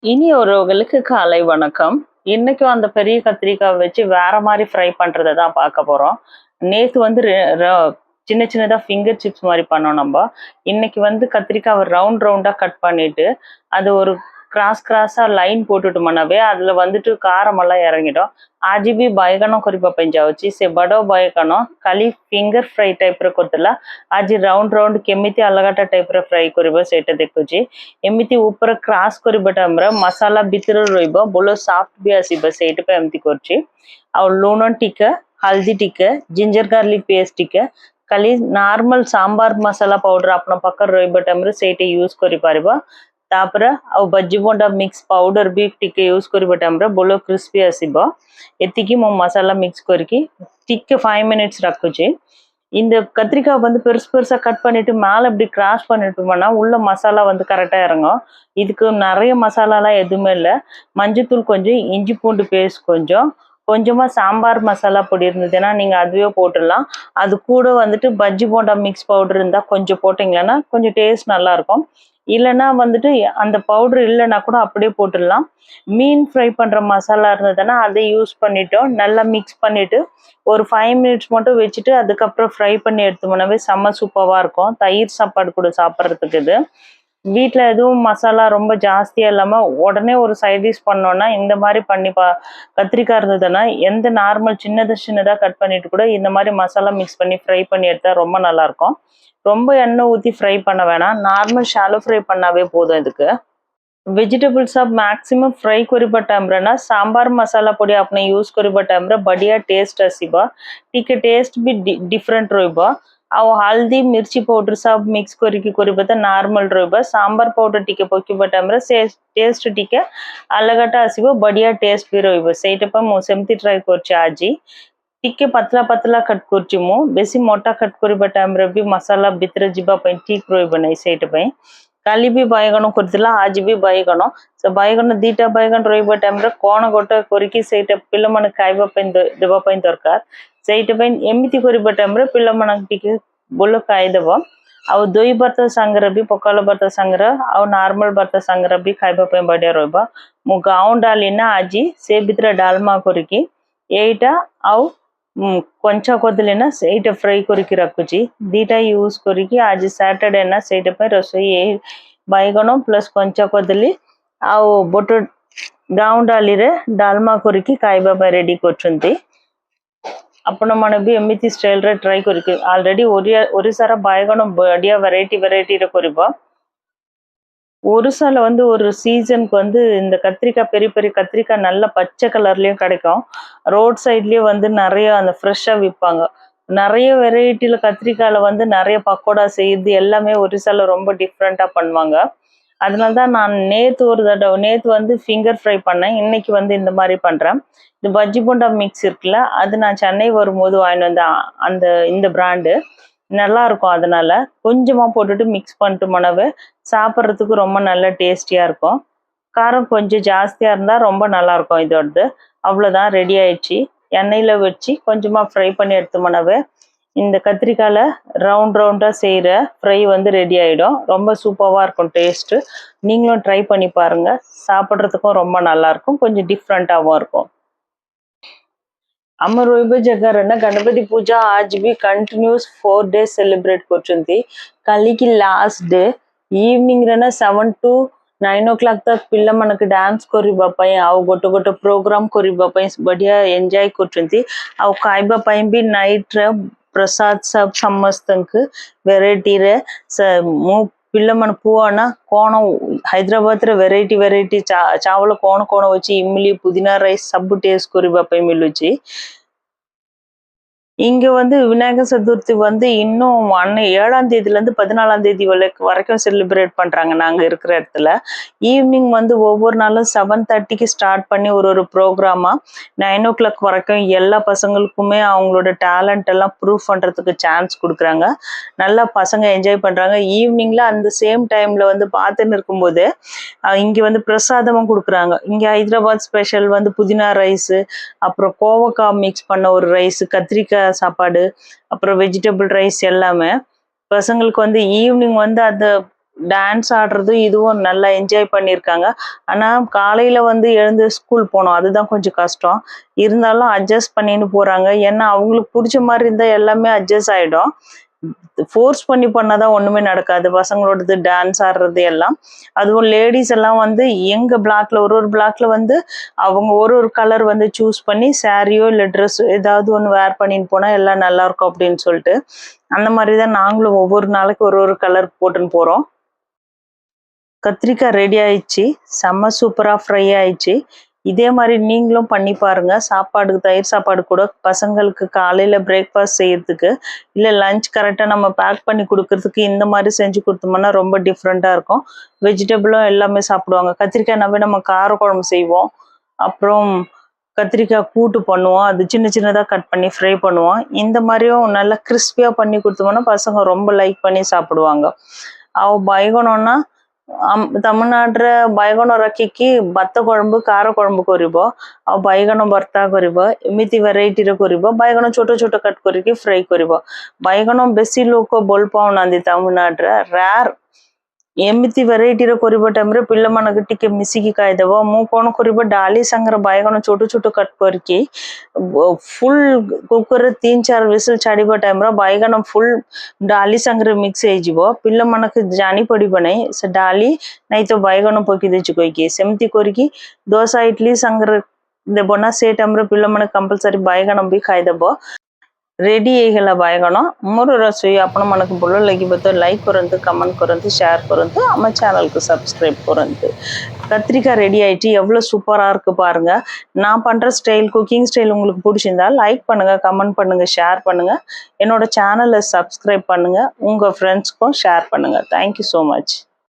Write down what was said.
இனி ஒருவர்களுக்கு காலை வணக்கம். இன்னைக்கும் அந்த பெரிய கத்திரிக்காய் வச்சு வேற மாதிரி ஃப்ரை பண்றதை தான் பார்க்க போறோம். நேத்து வந்து ரெ- ர- சின்ன சின்னதா ஃபிங்கர் சிப்ஸ் மாதிரி பண்ணோம் நம்ம. இன்னைக்கு வந்து கத்திரிக்காவை ரவுண்ட் ரவுண்டா கட் பண்ணிட்டு அது ஒரு கிராஸ் கிராஸா லைன் போட்டுட்டோம்னாவே அதுல வந்துட்டு காரமெல்லாம் இறங்கிடும் ଆଜି ବି ବାଇଗଣ କରିବା ପାଇଁ ଯାଉଛି ସେ ବଡ ବାଇଗଣ ଖାଲି ଫିଙ୍ଗର ଫ୍ରାଇ ଟାଇପ ର କରୁଥିଲା ଆଜି ରାଉଣ୍ଡ ରାଉଣ୍ଡ କେମିତି ଅଲଗାଟା ଟାଇପ ର ଫ୍ରାଇ କରିବ ସେଇଟା ଦେଖୁଛି ଏମିତି ଉପରେ କ୍ରାସ୍ କରିବା ଟାଇମରେ ମସଲା ଭିତରେ ରହିବ ଭଲ ସଫ୍ଟ ବି ଆସିବ ସେଇଥିପାଇଁ ଏମିତି କରୁଛି ଆଉ ଲୁଣ ଟିକେ ହଳଦୀ ଟିକେ ଜିଞ୍ଜର ଗାର୍ଲିକ ପେଷ୍ଟ ଟିକେ ଖାଲି ନର୍ମାଲ ସାମ୍ବାର ମସଲା ପାଉଡର ଆପଣ ପାଖରେ ରହିବା ଟାଇମରେ ସେଇଟା ୟୁଜ କରିପାରିବ ତାପରେ ଆଉ ବଜିବଣ୍ଡା ମିକ୍ସ ପାଉଡର ବି ଟିକେ ୟୁଜ କରିବା ଟାଇମରେ ଭଲ କ୍ରିସ୍ପି ଆସିବ எத்திக்கு ମୁଁ மசாலா மிக்ஸ் କରିକି ଟିକେ ஃபைவ் மினிட்ஸ் ரக்குச்சு இந்த கத்திரிக்காய் வந்து பெருசு பெருசாக கட் பண்ணிட்டு மேலே இப்படி கிராஸ் பண்ணிட்டோம்னா உள்ள மசாலா வந்து கரெக்டாக இறங்கும் இதுக்கு நிறைய மசாலாலாம் எதுவுமே இல்லை மஞ்சத்தூள் கொஞ்சம் இஞ்சி பூண்டு பேஸ்ட் கொஞ்சம் கொஞ்சமாக சாம்பார் மசாலா பொடி இருந்ததுன்னா நீங்கள் அதுவே போட்டுடலாம். அது கூட வந்துட்டு பஜ்ஜி போண்டா மிக்ஸ் பவுடர் இருந்தால் கொஞ்சம் போட்டிங்கன்னா கொஞ்சம் டேஸ்ட் நல்லாயிருக்கும். இல்லைன்னா வந்துட்டு அந்த பவுடர் இல்லைன்னா கூட அப்படியே போட்டுடலாம். மீன் ஃப்ரை பண்ணுற மசாலா இருந்ததுன்னா அதை யூஸ் பண்ணிட்டோம். நல்லா மிக்ஸ் பண்ணிவிட்டு ஒரு ஃபைவ் மினிட்ஸ் மட்டும் வச்சுட்டு அதுக்கப்புறம் ஃப்ரை பண்ணி எடுத்தோம்னாவே செம்ம சூப்பராக இருக்கும். தயிர் சாப்பாடு கூட சாப்பிட்றதுக்கு இது. வீட்டில் எதுவும் மசாலா ரொம்ப ஜாஸ்தியாக இல்லாமல் உடனே ஒரு சைட் டிஷ் பண்ணோன்னா இந்த மாதிரி பண்ணி பா கத்திரிக்காய் இருந்ததுன்னா எந்த நார்மல் சின்னதாக சின்னதாக கட் பண்ணிட்டு கூட இந்த மாதிரி மசாலா மிக்ஸ் பண்ணி ஃப்ரை பண்ணி எடுத்தால் ரொம்ப நல்லாயிருக்கும் ரொம்ப எண்ணெய் ஊற்றி ஃப்ரை பண்ண வேணாம். நார்மல் ஷாலோ ஃப்ரை பண்ணாவே போதும் இதுக்கு. వెజిటబుల్స్ మ్యాక్సిమం ఫ్రై కొరిబట్టాంబ్రనా సాంబార్ మసాలా పొడి అప్న యూస్ కొరిబట్టాంబ్ర டேஸ்ட் టేస్ట్ అసిబా டேஸ்ட் பி டி டிஃப்ரெண்ட் రోయిబా ଟେଷ୍ଟ ବି ଡିଫରେଣ୍ଟ ରହିବ ଆଉ ହଳଦୀ ମିର୍ଚି ପାଉଡର ସବ୍ ମିକ୍ସ କରିକି କରିବା ତ ନର୍ମାଲ ରହିବ ସାମ୍ବାର ପାଉଡର ଟିକେ ପକେଇବା ଟାଇମ୍ରେ ସେ ଟେଷ୍ଟ ଟିକେ ଅଲଗାଟା ଆସିବ ବଢ଼ିଆ ଟେଷ୍ଟ ବି ରହିବ ସେଇଟା ପାଇଁ ମୁଁ ସେମିତି ଟ୍ରାଏ କରୁଛି ଆଜି ଟିକେ ପତଳା ପତଳା କଟ୍ କରୁଛି ମୁଁ ବେଶୀ ମୋଟା କଟ୍ କରିବା ଟାଇମ୍ରେ ବି ମସଲା ଭିତରେ ଯିବା ପାଇଁ ଠିକ୍ ରହିବ ନାହିଁ ସେଇଟା ପାଇଁ କାଲି ବି ବାଇଗଣ କରିଥିଲା ଆଜି ବି ବାଇଗଣ ସେ ବାଇଗଣ ଦିଟା ବାଇଗଣ ରହିବା ଟାଇମ୍ରେ କ'ଣ ଗୋଟେ କରିକି ସେଇଟା ପିଲାମାନେ ଖାଇବା ପାଇଁ ଦ- ଦେବା ପାଇଁ ଦରକାର ସେଇଟା ପାଇଁ ଏମିତି କରିବା ଟାଇମ୍ରେ ପିଲାମାନଙ୍କୁ ଟିକେ ଭଲ ଖାଇଦେବ ଆଉ ଦହି ଭାତ ସାଙ୍ଗରେ ବି ପଖାଳ ଭାତ ସାଙ୍ଗରେ ଆଉ ନର୍ମାଲ ଭାତ ସାଙ୍ଗରେ ବି ଖାଇବା ପାଇଁ ବଢ଼ିଆ ରହିବ ମୁଁ ଗାଉଁ ଡାଲି ନା ଆଜି ସେ ଭିତରେ ଡାଲମା କରିକି ଏଇଟା ଆଉ ಕೊಂಚ ಕೊದ್ಲೇನ ಸೇಟ ಫ್ರೈ ಕೊರಿಕಿ ರಕ್ಕುಚಿ ದೀಟ ಯೂಸ್ ಕೊರಿಕಿ ಆಜ್ ಸ್ಯಾಟರ್ಡೇನ ಸೇಟ ಪೈ ರಸೋಯಿ ಬೈಗಣ ಪ್ಲಸ್ ಕೊಂಚ ಕೊದ್ಲಿ ଆଉ ବୋଟ ଗାଉଁ ଡାଲିରେ ଡାଲମା କରିକି ଖାଇବା ପାଇଁ ରେଡ଼ି କରୁଛନ୍ତି ଆପଣମାନେ ବି ଏମିତି ଷ୍ଟାଇଲ୍ରେ ଟ୍ରାଏ କରିକି ଅଲରେଡ଼ି ଓଡ଼ିଆ ଓଡ଼ିଶାର ବାଇଗଣ ବଡ଼ିଆ ଭେରାଇଟି ଭେରାଇଟିରେ କରିବ ஒரிசாவில் வந்து ஒரு சீசனுக்கு வந்து இந்த கத்திரிக்காய் பெரிய பெரிய கத்திரிக்காய் நல்ல பச்சை கலர்லயும் கிடைக்கும். ரோட் சைட்லயும் வந்து நிறைய அந்த ஃப்ரெஷ்ஷா விற்பாங்க நிறைய வெரைட்டில கத்திரிக்காயில வந்து நிறைய பக்கோடா செய்யுது எல்லாமே ஒரிசாவில் ரொம்ப டிஃப்ரெண்டா பண்ணுவாங்க. அதனால தான் நான் நேத்து ஒரு தடவை நேத்து வந்து ஃபிங்கர் ஃப்ரை பண்ணேன். இன்னைக்கு வந்து இந்த மாதிரி பண்றேன். இந்த பஜ்ஜி போண்டா மிக்ஸ் இருக்குல்ல அது நான் சென்னை வரும்போது வாங்கிட்டு வந்த அந்த இந்த பிராண்டு நல்லா இருக்கும் அதனால கொஞ்சமா போட்டுட்டு மிக்ஸ் பண்ணிட்டு மணவு சாப்பிட்றதுக்கு ரொம்ப நல்ல டேஸ்டியாக இருக்கும். காரம் கொஞ்சம் ஜாஸ்தியா இருந்தால் ரொம்ப நல்லா இருக்கும் இதோடது. அவ்வளோதான் ரெடி ஆயிடுச்சு. எண்ணெயில் வச்சு கொஞ்சமா ஃப்ரை பண்ணி எடுத்து மணவு இந்த கத்திரிக்காயில ரவுண்ட் ரவுண்டா செய்யற ஃப்ரை வந்து ரெடி ஆகிடும் ரொம்ப சூப்பராக இருக்கும் டேஸ்ட் நீங்களும் ட்ரை பண்ணி பாருங்க. சாப்பிட்றதுக்கும் ரொம்ப நல்லா இருக்கும் கொஞ்சம் டிஃப்ரெண்ட்டாகவும் இருக்கும். అమరోయిబ జగారన్న గణపతి పూజ ఆజ్ బి కంటిన్యూస్ ఫోర్ డేస్ సెలబ్రేట్ కూర్చుంది. కలికి లాస్ట్ డే ఈవినింగ్ రన్న seven to nine o'clock తా పిల్ల ಮನಕ డాన్స్ కొరి బాపాయి ಅವು గొట్ట గొట్ట ప్రోగ్రామ్ కొరి బాపాయి బడియా ఎంజాయ్ కూర్చుంది. ಅವು కాయ బాపాయి బి నైట్ ರ ಪ್ರಸಾದ್ ಸಬ್ ಸಮಸ್ತಂಕ್ ವೆರೈಟಿ ರ ಮೂ పిల్ల మన పువ్వన కోణం హైదరాబాద్ రే వెరైటీ వెరైటీ చా చావల కోణ కోణ వచ్చి ఇమ్లీ పుదీనా రైస్ సబ్బు టేస్ట్ కొరి బాపాయి మిల్లు వచ్చి இங்க வந்து விநாயகர் சதுர்த்தி வந்து இன்னும் அன்னை ஏழாம் தேதியில இருந்து பதினாலாம் தேதி வரை- வரைக்கும் செலிப்ரேட் பண்றாங்க. நாங்க இருக்கிற இடத்துல. ஈவினிங் வந்து ஒவ்வொரு நாளும் செவன் தேர்ட்டிக்கு ஸ்டார்ட் பண்ணி ஒரு ஒரு ப்ரோக்ராமா நைன் ஓ கிளாக் வரைக்கும் எல்லா பசங்களுக்குமே அவங்களோட டேலண்ட் எல்லாம் ப்ரூவ் பண்றதுக்கு சான்ஸ் கொடுக்குறாங்க. நல்லா பசங்க என்ஜாய் பண்றாங்க. ஈவினிங்ல அந்த சேம் டைம்ல வந்து பார்த்துன்னு இருக்கும்போது போது இங்க வந்து பிரசாதமும் கொடுக்குறாங்க. இங்க ஹைதராபாத் ஸ்பெஷல் வந்து புதினா ரைஸ் அப்புறம் கோவக்காய் மிக்ஸ் பண்ண ஒரு ரைஸ் கத்திரிக்காய் சாப்பாடு அப்புறம் வெஜிடபிள் ரைஸ் எல்லாமே. பசங்களுக்கு வந்து ஈவினிங் வந்து அந்த டான்ஸ் ஆடுறதும் இதுவும் நல்லா என்ஜாய் பண்ணியிருக்காங்க. ஆனால் காலையில் வந்து எழுந்து ஸ்கூல் போனோம். அதுதான் கொஞ்சம் கஷ்டம். இருந்தாலும் அட்ஜஸ்ட் பண்ணின்னு போகிறாங்க ஏன்னா அவங்களுக்கு பிடிச்ச மாதிரி இருந்தால் எல்லாமே அட்ஜஸ்ட் ஆகிடும் ஃபோர்ஸ் பண்ணி பண்ணாதான் ஒண்ணுமே நடக்காது. பசங்களோடது டான்ஸ் ஆடுறது எல்லாம். அதுவும் லேடிஸ் எல்லாம் வந்து எங்க பிளாக்ல ஒரு ஒரு பிளாக்ல வந்து அவங்க ஒரு ஒரு கலர் வந்து சூஸ் பண்ணி சாரியோ இல்லை ட்ரெஸ் ஏதாவது ஒன்று வேர் பண்ணின்னு போனா எல்லாம் நல்லா இருக்கும் அப்படின்னு சொல்லிட்டு அந்த மாதிரி தான் நாங்களும் ஒவ்வொரு நாளைக்கு ஒரு ஒரு கலர் போட்டுன்னு போறோம். கத்திரிக்காய் ரெடி ஆயிடுச்சு. செம்ம சூப்பராக ஃப்ரை ஆயிடுச்சு. இதே மாதிரி நீங்களும் பண்ணி பாருங்க. சாப்பாடு தயிர் சாப்பாடு கூட பசங்களுக்கு காலையில் பிரேக்ஃபாஸ்ட் செய்யறதுக்கு இல்லை லஞ்ச் கரெக்டாக நம்ம பேக் பண்ணி கொடுக்கறதுக்கு இந்த மாதிரி செஞ்சு கொடுத்தோம்னா ரொம்ப டிஃப்ரெண்ட்டாக இருக்கும். வெஜிடபிளும் எல்லாமே சாப்பிடுவாங்க. கத்திரிக்காய்னாவே நம்ம கார குழம்பு செய்வோம். அப்புறம் கத்திரிக்காய் கூட்டு பண்ணுவோம். அது சின்ன சின்னதாக கட் பண்ணி ஃப்ரை பண்ணுவோம். இந்த மாதிரியும் நல்லா கிறிஸ்பியாக பண்ணி கொடுத்தோம்னா பசங்க ரொம்ப லைக் பண்ணி சாப்பிடுவாங்க. அவள் பயகணும்னா ತಮಿಳ್ನಾಡ್ರ ಬೈಗಣ ರಕ್ಕಿಕ್ಕಿ ಭತ್ತ ಕೊಳಂಬು ಖಾರ ಕೊಳಂಬು ಕೊರಿಬೋ ଆଉ ବାଇଗଣ ଭର୍ତ୍ତା କରିବ ଏମିତି ଭେରାଇଟିର କରିବ ବାଇଗଣ ଛୋଟ ଛୋଟ କଟ୍ କରିକି ଫ୍ରାଏ କରିବ ବାଇଗଣ ବେଶୀ ଲୋକ ଭଲ ପାଉନାହାନ୍ତି ତାମିଲନାଡୁରେ ରାର୍ ଏମିତି ଭେରାଇଟିର କରିବା ଟାଇମ୍ରେ ପିଲାମାନଙ୍କୁ ଟିକେ ମିଶିକି ଖାଇଦେବ ମୁଁ କ'ଣ କରିବ ଡାଲି ସାଙ୍ଗରେ ବାଇଗଣ ଛୋଟ ଛୋଟ କଟ୍ କରିକି ଫୁଲ୍ କୁକର୍ରେ ତିନି ଚାରି ବିସିଲ୍ ଛାଡ଼ିବା ଟାଇମ୍ର ବାଇଗଣ ଫୁଲ୍ ଡାଲି ସାଙ୍ଗରେ ମିକ୍ସ ହେଇଯିବ ପିଲାମାନଙ୍କୁ ଜାଣି ପଡ଼ିବ ନାହିଁ ସେ ଡାଲି ନାଇଁ ତ ବାଇଗଣ ପକେଇ ଦେଇଛୁ କହିକି ସେମିତି କରିକି ଦୋସା ଇଡଲି ସାଙ୍ଗରେ ଦେବ ନା ସେ ଟାଇମ୍ରେ ପିଲାମାନେ କମ୍ପଲସରି ବାଇଗଣ ବି ଖାଇଦେବ ரெடியைகளை అయ్యేలా భయగణం మూడు రోజు అప్పుడు మనకు బుల్ల like like comment comment share கொறந்து நம்ம சேனலுக்கு சப்ஸ்கிரைப் கொறந்து. கத்திரிக்காய் ரெடி ஆகிட்டு எவ்வளோ சூப்பராக இருக்குது பாருங்கள் நான் பண்ணுற ஸ்டைல் குக்கிங் ஸ்டைல் உங்களுக்கு பிடிச்சிருந்தா லைக் பண்ணுங்கள் கமெண்ட் பண்ணுங்கள் ஷேர் பண்ணுங்கள் என்னோடய சேனலை சப்ஸ்கிரைப் பண்ணுங்கள் உங்கள் ஃப்ரெண்ட்ஸ்க்கும் ஷேர் பண்ணுங்கள் தேங்க்யூ ஸோ மச்